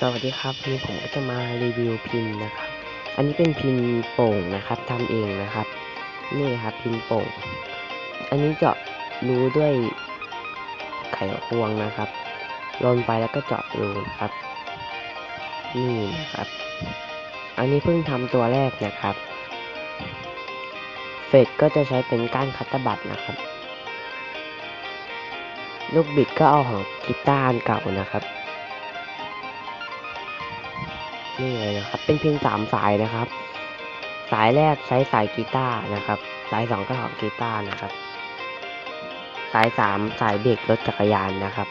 สวัสดีครับวันนี้ผมก็จะมารีวิวพินนะครับ อันนี้เป็นพินโป่งนะครับทำเองนะครับ นี่ครับพินโป่ง อันนี้เจาะรูด้วยไขควงนะครับลนไปแล้วก็เจาะรูนะครับ นี่นะครับ อันนี้เพิ่งทำตัวแรกนะครับ เฟดก็จะใช้เป็นก้านคัตเตอร์บัตนะครับ ลูกบิดก็เอาของกีตาร์อันเก่านะครับ นี่เลยนะครับ เป็นเพียงสามสายนะครับ สายแรกใช้สายกีตาร์นะครับ สายสองก็ของกีตาร์นะครับ สายสามสายเบรกรถจักรยานนะครับ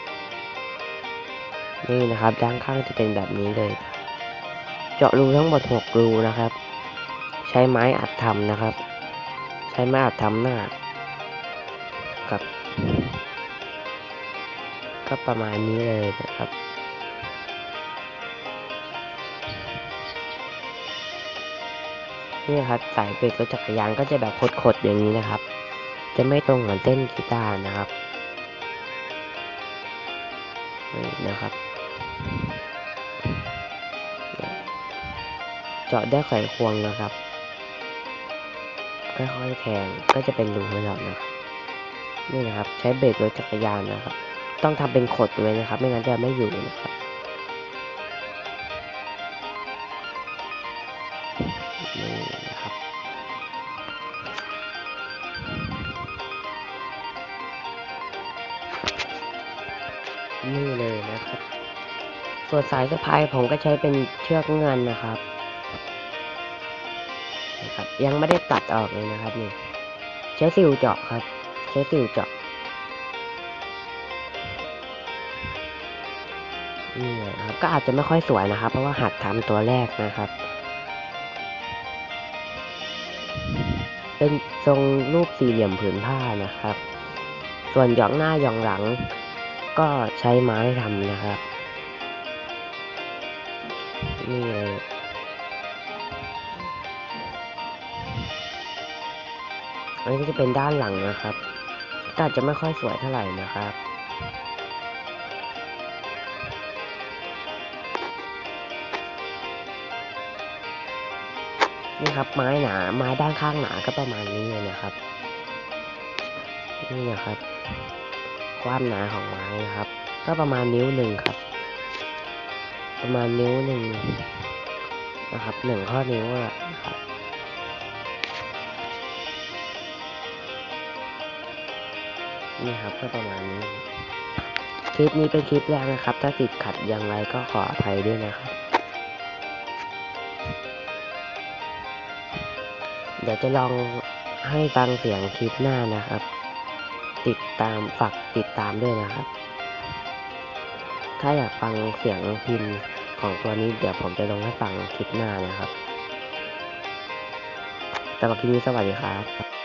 นี่นะครับ ด้านข้างจะเป็นแบบนี้เลย เจาะรูทั้งหมดหกรูนะครับ ใช้ไม้อัดทำนะครับ ใช้ไม้อัดทำหน้ากับ ก็ประมาณนี้เลยนะครับ นี่ครับสายเบรกรถจักรยานก็จะแบบขดๆอย่างนี้นะครับ จะไม่ตรงเหมือนเต้นกีตาร์นะครับนี่นะครับ เจาะได้ไขควงนะครับค่อยๆแทงก็จะเป็นรูให้เรานะครับนี่นะครับ ใช้เบรกรถจักรยานนะครับ ต้องทำเป็นขดไว้นะครับ ไม่งั้นจะไม่อยู่นะครับ นี่นะครับ นี่เลยนะครับ ส่วนสายสะพายผมก็ใช้เป็นเชือกเงินนะครับนะครับ ยังไม่ได้ตัดออกเลยนะครับนี่ใช้สิวเจาะครับ ใช้สิวเจาะนี่ครับก็อาจจะไม่ค่อยสวยนะครับ เพราะว่าหัดทำตัวแรกนะครับ เป็นทรงรูปสี่เหลี่ยมผืนผ้านะครับ ส่วนหย่องหน้าหย่องหลัง ก็ใช้ไม้ทำนะครับ นี่เลยอันนี้ก็จะเป็นด้านหลังนะครับก็อาจจะไม่ค่อยสวยเท่าไหร่นะครับ นี่ครับ ไม้หนาไม้ด้านข้างหนาก็ประมาณนี้เลยนะครับ นี่นะครับ ความหนาของไม้นะครับ ก็ประมาณนิ้วหนึ่งครับ ประมาณนิ้วหนึ่งนะครับหนึ่งข้อนิ้วอะนะครับนี่ครับก็ประมาณนี้ คลิปนี้เป็นคลิปแรกนะครับ ถ้าติดขัดอย่างไรก็ขออภัยด้วยนะครับ เดี๋ยวจะลองให้ฟังเสียงคลิปหน้านะครับ ติดตามฝากติดตามด้วยนะครับ ถ้าอยากฟังเสียงพินของตัวนี้เดี๋ยวผมจะลงให้ฟังคลิปหน้านะครับสำหรับคลิปนี้สวัสดีครับ